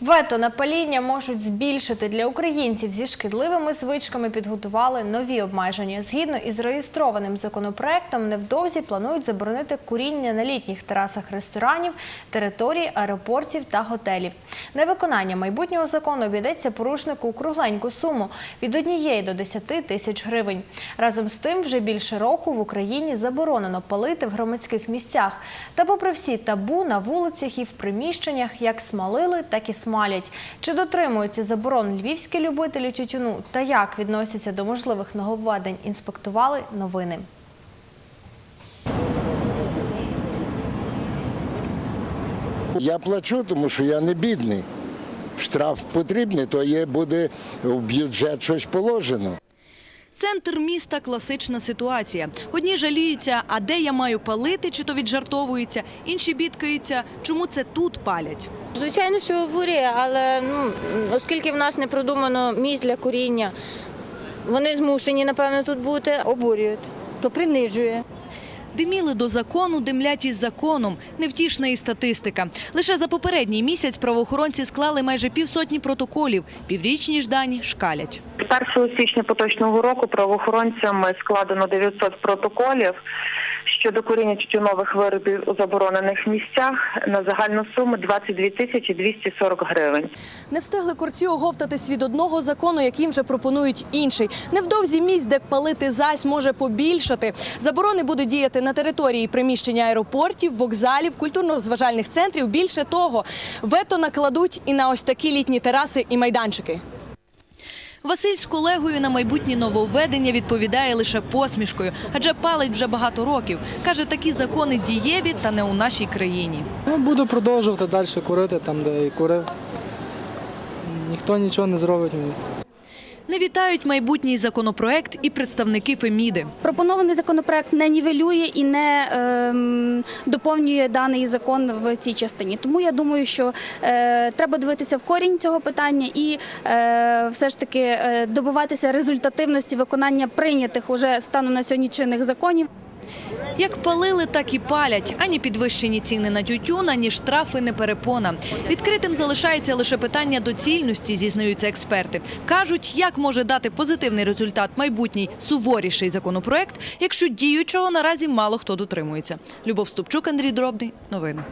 Вето на паління можуть збільшити для українців зі шкідливими звичками. Підготували нові обмеження. Згідно із реєстрованим законопроектом, невдовзі планують заборонити куріння на літніх терасах ресторанів, території аеропортів та готелів. На виконання майбутнього закону обійдеться порушнику кругленьку суму від 1 до 10 тисяч гривень. Разом з тим, вже більше року в Україні заборонено палити в громадських місцях. Та попри всі табу на вулицях і в приміщеннях як смалили, так і смалять. Чи дотримуються заборон львівські любителі тютюну та як відносяться до можливих нововведень, інспектували новини. Я плачу, тому що я не бідний. Штраф потрібний, то є буде в бюджет щось положено. Центр міста класична ситуація. Одні жаліються, а де я маю палити, чи то віджартовуються, інші бідкаються, чому це тут палять. Звичайно, що обурює, але ну, оскільки в нас не продумано місць для куріння, вони змушені, напевно, тут бути, обурюють, то принижує. Диміли до закону, димлять із законом. Невтішна і статистика. Лише за попередній місяць правоохоронці склали майже півсотні протоколів. Піврічні ж дані шкалять. 1 січня поточного року правоохоронцями складено 900 протоколів щодо куріння тютюнових виробів у заборонених місцях на загальну суму 22 тисячі 240 гривень. Не встигли курці оговтатись від одного закону, яким вже пропонують інший. Невдовзі місць, де палити зась може побільшати. Заборони будуть діяти на території приміщення аеропортів, вокзалів, культурно-розважальних центрів. Більше того, вето накладуть і на ось такі літні тераси і майданчики. Василь з колегою на майбутні нововведення відповідає лише посмішкою, адже палить вже багато років. Каже, такі закони дієві та не у нашій країні. Ну, буду продовжувати далі курити там, де і курив. Ніхто нічого не зробить мені. Не вітають майбутній законопроект і представники Феміди. Пропонований законопроект не нівелює і не ем, доповнює даний закон в цій частині. Тому я думаю, що е, треба дивитися в корінь цього питання і е, все ж таки е, добиватися результативності виконання прийнятих уже станом на сьогодні чинних законів. Як палили, так і палять. Ані підвищені ціни на тютюн, ані штрафи не перепона. Відкритим залишається лише питання доцільності, зізнаються експерти. Кажуть, як може дати позитивний результат майбутній суворіший законопроект, якщо діючого наразі мало хто дотримується. Любов Ступчук, Андрій Дробний. Новини.